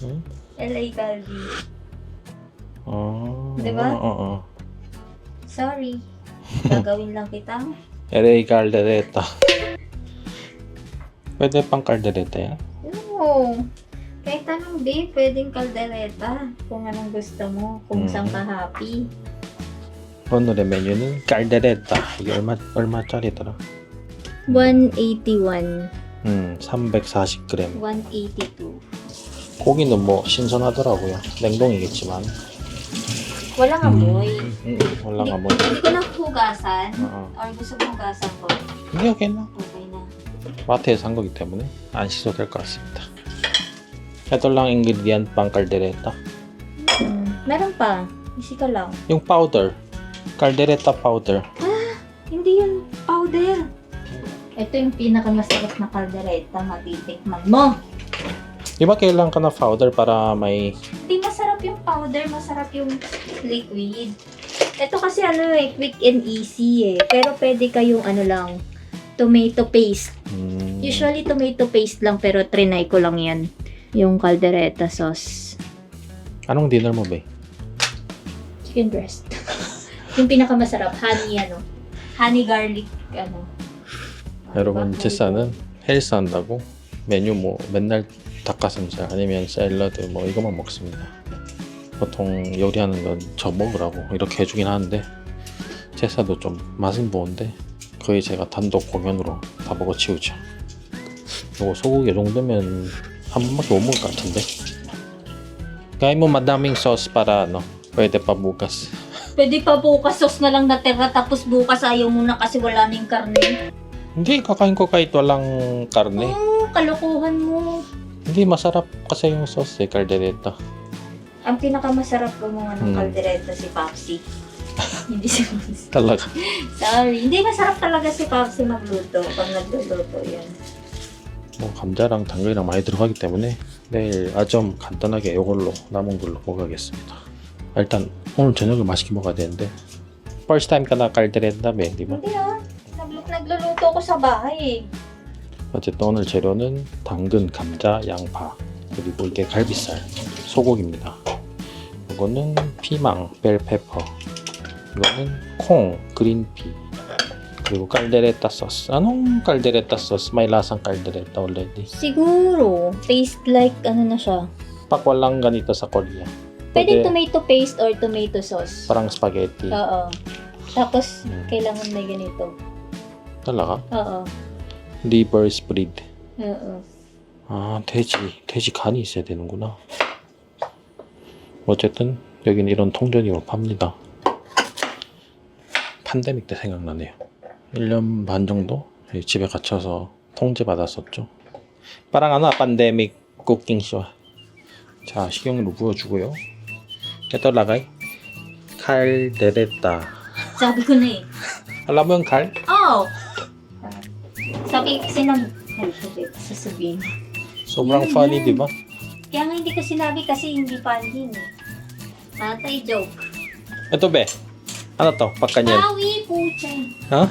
Hmm? LA Calvi. Oh. Di ba? Oo. Oh, oh. Sorry. Gagawin lang kita. LA Caldereta. Pwede pang Caldereta yan? No. Kahit anong day, pwedeng Caldereta. Kung anong gusto mo. Kung mm. saan ka happy. Ano na menu nun? Caldereta. Your mat or matchalita 181. Hmm. 380 cream. 182. 고기는 뭐 신선하더라고요. 냉동이겠지만. Walang amoy. 음, 올라가 뭐. Hindi ko na hugasan. Oo. Or gusto mo hugasan ko. 이게 괜찮아. Okay na. 마트에서 산 거기 때문에 안 씻어도 될 것 같습니다. Mm. Meron pa. Isi ka lang. Yung powder. Caldereta powder. Hindi yun powder. Ito yung pinakamasarap na kaldereta. Matitikman mo. Di ba kailangan ka na powder para may... Hindi masarap yung powder, masarap yung liquid. Ito kasi ano eh, quick and easy eh. Pero pwede kayong ano lang, tomato paste. Hmm. Usually tomato paste lang pero trinay ko lang yan. Yung caldereta sauce. Anong dinner mo ba? Chicken breast. yung pinakamasarap, honey ano. Honey garlic ano. Her romancı sana her sanda bu. Menü mu? Benler 닭가슴살 아니면 샐러드 뭐 이것만 먹습니다. 보통 요리하는 건 저 먹으라고 이렇게 해주긴 하는데 제사도 좀 맛은 보는데 거의 제가 단독 공연으로 다 먹어 치우죠. 요거 소고기 이 정도면 한 번밖에 못 먹을 것 같은데. Kaya mo madaming sauce para ano, pwede pa bukas. Pwede pa bukas sauce na lang natira tapos bukas ayaw mo na kasi wala na yung karne. Hindi, kakain ko kahit walang karne. Oh, kalokohan mo. Hindi, masarap kasi yung sauce eh, caldereta. Ang pinakamasarap gumawa ng Hmm. kaldereta si Papsi. Hindi si Papsi. talaga. Sorry. Hindi masarap talaga si Papsi magluto pag nagluluto yan. 뭐 감자랑 당근이랑 많이 들어가기 때문에 내일 아점 간단하게 이걸로 남은 걸로 먹어야겠습니다. 아, 일단 오늘 저녁을 맛있게 먹어야 되는데 first time ka na caldereta, be, di ba? Hindi ah. Naglu- nagluluto ko sa bahay eh. 어쨌든 오늘 재료는 당근, 감자, 양파 그리고 이게 갈비살, 소고기입니다. 이거는 피망, 벨페퍼 이거는 콩, 그린피 그리고 깔데레타 소스. Anong 깔데레타 소스? May lasang 깔데레타 already. Siguro, taste like ano na siya. Pak walang ganito sa Korea. Pwede tomato paste or tomato sauce. parang spaghetti. Oo. Tapos, Mm. kailangan may ganito. talaga? Oo. Liver spread. Oo. 아, 돼지, 돼지 간이 있어야 되는구나. 어쨌든 여기는 이런 통조림을 팝니다. 팬데믹 때 생각나네요. 1년 반 정도 집에 갇혀서 통제 받았었죠. 빠랑 하나 팬데믹 쿠킹 쇼. 자, 식용유로 부어주고요. lagay. 칼 eh. Alam mo yung 칼? Oo. Sabi kasi sabi, sasabihin. Sobrang Yun, funny, yun. di ba? Kaya nga hindi ko sinabi kasi hindi panhin eh. Atay joke. Ito be. Ano to? Pakkanyan. Kawi pucha. Ha?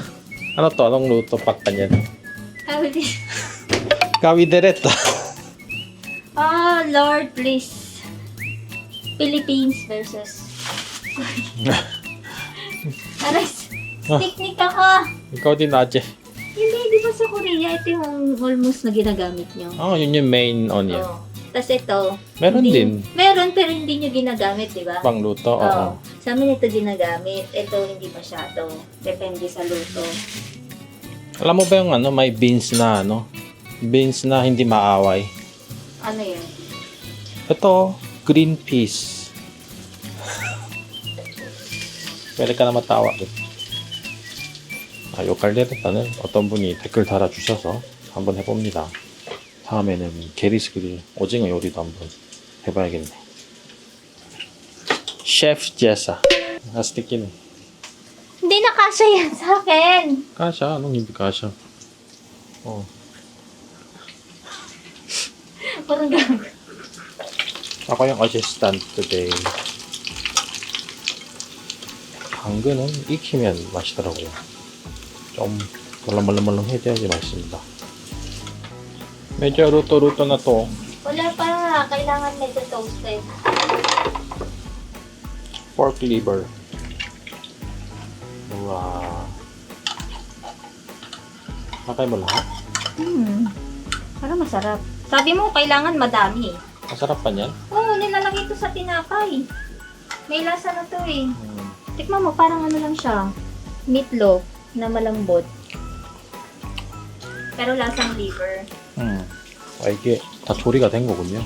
Ano to? Anong luto? Pakkanyan. Kawi din. Kawi dereta. Oh, Lord, please. Philippines versus... Aray, Ah. technique ako. Ikaw din, Aje. Hindi, di ba sa Korea, ito yung almost na ginagamit nyo. Oh, yun yung main onion. Oh. Tapos ito. Meron hindi- din. Meron, pero hindi nyo ginagamit, di ba? Pang luto, oo. Oo. Sa amin ito ginagamit. Ito hindi masyado. Depende sa luto. Alam mo ba yung ano, may beans na ano? Beans na hindi maaway. Ano yun? Ito, green peas. Pwede ka na matawa. 아, 요 갈데레타는 어떤 분이 댓글 달아주셔서 한번 해봅니다. 다음에는 게리스 그릴 오징어 요리도 한번 해봐야겠네. 셰프 제사. 아스티키네. Hindi na kasya yan sa akin. Kasha, anong hindi kasha? Oh. Parang gago. Ako yung assistant today. 당근은 익히면 맛있더라고요. 좀 말랑말랑말랑 해줘야지 맛있습니다. medyo luto-luto na to. Wala pa. Kailangan medyo toasted. Pork liver. Wow. Nakay mo lahat? Hmm. Parang masarap. Sabi mo, kailangan madami eh. Masarap pa niyan? Oo, nilalagay ito sa tinapay. May lasa na to eh. Hmm. Tikman mo, parang ano lang siya. Meatloaf Na malambot. Pero lasang liver. 음. 아, 이게 다 조리가 된 거군요.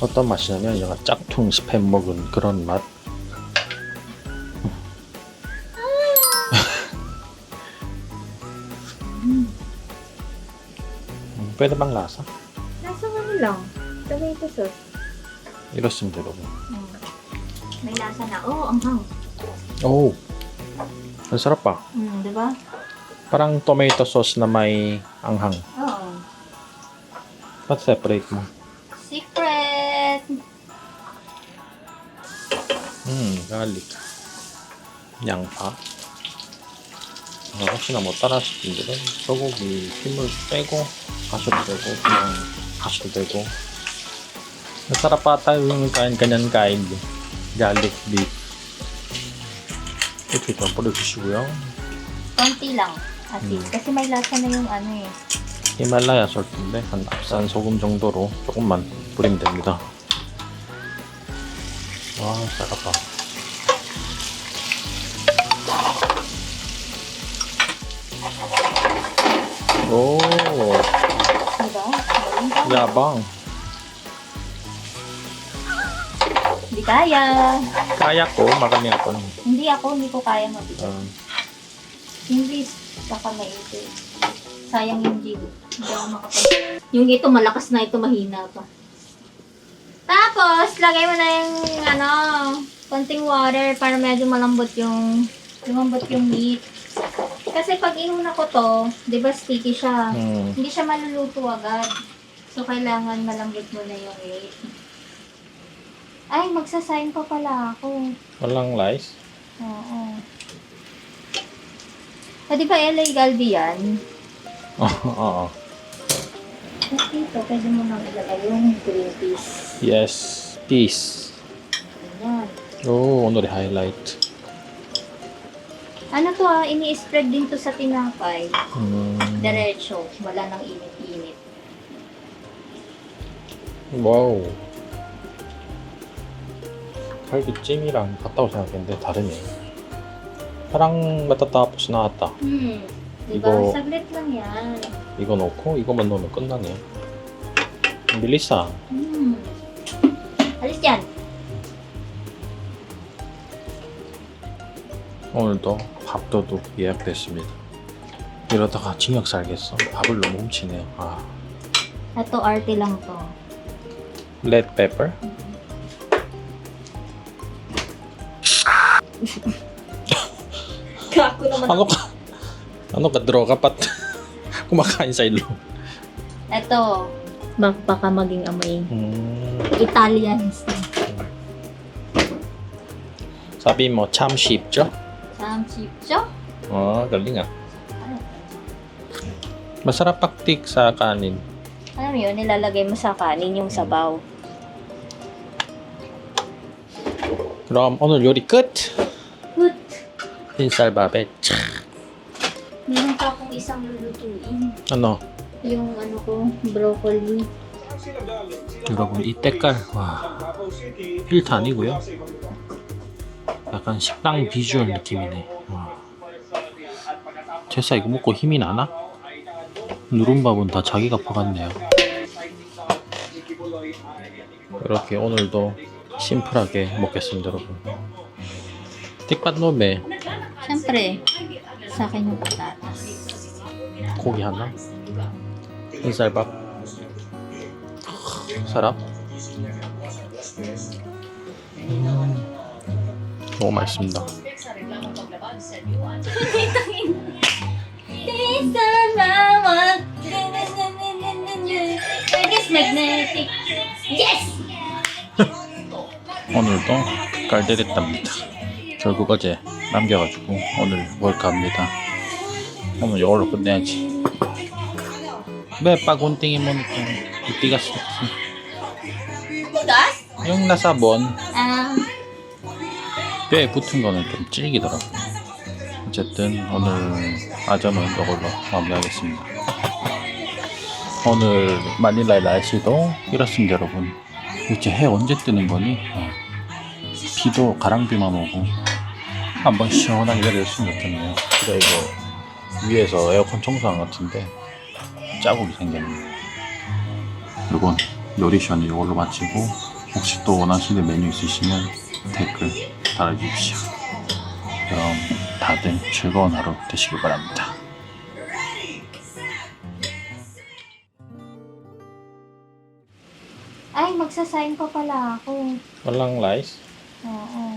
어떤 맛이냐면 얘가 짝퉁 스팸 먹은 그런 맛. 음, pwede bang lasa? Lasang ano lang. Tomato sauce. 이렇습니다, 여러분. Hmm. May lasa na. Oo, oh, anghang. 오, ang sarap pa. Hmm, di ba? Parang tomato sauce na may anghang. Oo. Ba't separate mo? Secret! 음, garlic. 양파. 어, 혹시나 못 따라하실 분들은 소고기 힘을 빼고 하셔도 되고 그냥 하셔도 되고 Masarap ata yung kain kanyan kain din. Garlic beef. Ito ito, 뿌려주시고요. Konti lang. Asin. Hmm. Kasi may lasa na yung ano eh. 히말라야 솔트인데 한 앞산 소금 정도로 조금만 뿌리면 됩니다. 와, 싸갑다. 오, Diba? 야방. Hindi kaya. Kaya ko, marami ako. Hindi ako, hindi ko kaya mabigat. Um, Hindi, baka maipit. Sayang yung jig. Hindi ako makapag... Yung ito, malakas na ito, mahina pa. Tapos, lagay mo na yung, ano, konting water para medyo malambot yung, lumambot yung meat. Kasi pag inuna ko to, di ba sticky siya. 음, Hindi siya maluluto agad. So, kailangan malambot mo na yung meat. Ay, magsasign pa pala ako. Walang lies? Oo. O, di ba LA Galbi yan? Oo. oo. Dito, pwede mo nang ilagay yung green peas. Yes. Peace. Ayan. Oh, ano the highlight? Ano to ah, ini-spread din to sa tinapay. Mm. Diretso, wala nang init-init. Wow. 우. 갈비찜이랑 같다고 생각했는데 다르네. 파랑 나왔다. Hmm. Di ba? Ibo- Saglit lang yan. 이거 넣고 이것만 넣으면 끝나네. 밀리사. Alis yan. 오늘도 밥도둑 예약됐습니다. 이러다가 징역 살겠어. 밥을 너무 훔치네요. 아, Ito, arte lang to. 레드 페퍼. Kako naman. Ano ka? Ano ka? Droga pat. Kumakain sa ilo. Ito. Bak baka maging amoy. 음, Italian style. 사비 뭐참 쉽죠? Sam chipcho? 어, galing ah. Masarap paktik sa kanin. Alam mo yun, nilalagay mo sa kanin yung sabaw. 그럼 오늘 요리 끝. 흰쌀밥에 차. Meron pa akong isang lulutuin. ano? Yung ano ko, broccoli. 여러분 이 때깔 와 필터 아니고요. 약간 식당 비주얼 느낌이네. 와. 제사 이거 먹고 힘이 나나? 누른밥은 다 자기가 퍼갔네요. 이렇게 오늘도 심플하게 먹겠습니다, 여러분. 틱밭놈에 Siyempre, sa akin yung patatas. 고기 하나, 흰쌀밥. 음, 너무 맛있습니다. 오늘도 깔때렸답니다. 결국 어제 남겨가지고 오늘 월카입니다. 오늘 이걸로 끝내야지. 왜 빠곤띵이 뭐니까? Yung nasa bon, Ah, 뼈에 붙은 거는 좀 질기더라고. 어쨌든 오늘 아점은 이걸로 마무리하겠습니다. 오늘 마닐라의 날씨도 이렇습니다, 여러분. 도대체 해 언제 뜨는 거니? 어. 비도 가랑비만 오고 한번 시원하게 수는 없겠네요. 그래 이거 위에서 에어컨 청소한 것 같은데 자국이 생겼네요. 이건 요리쇼는 이걸로 마치고 혹시 또 원하시는 메뉴 있으시면 댓글 달아주십시오. 그럼 다들 즐거운 하루 되시길 바랍니다. ay, magsasign pa pala ako. Walang rice? Oo.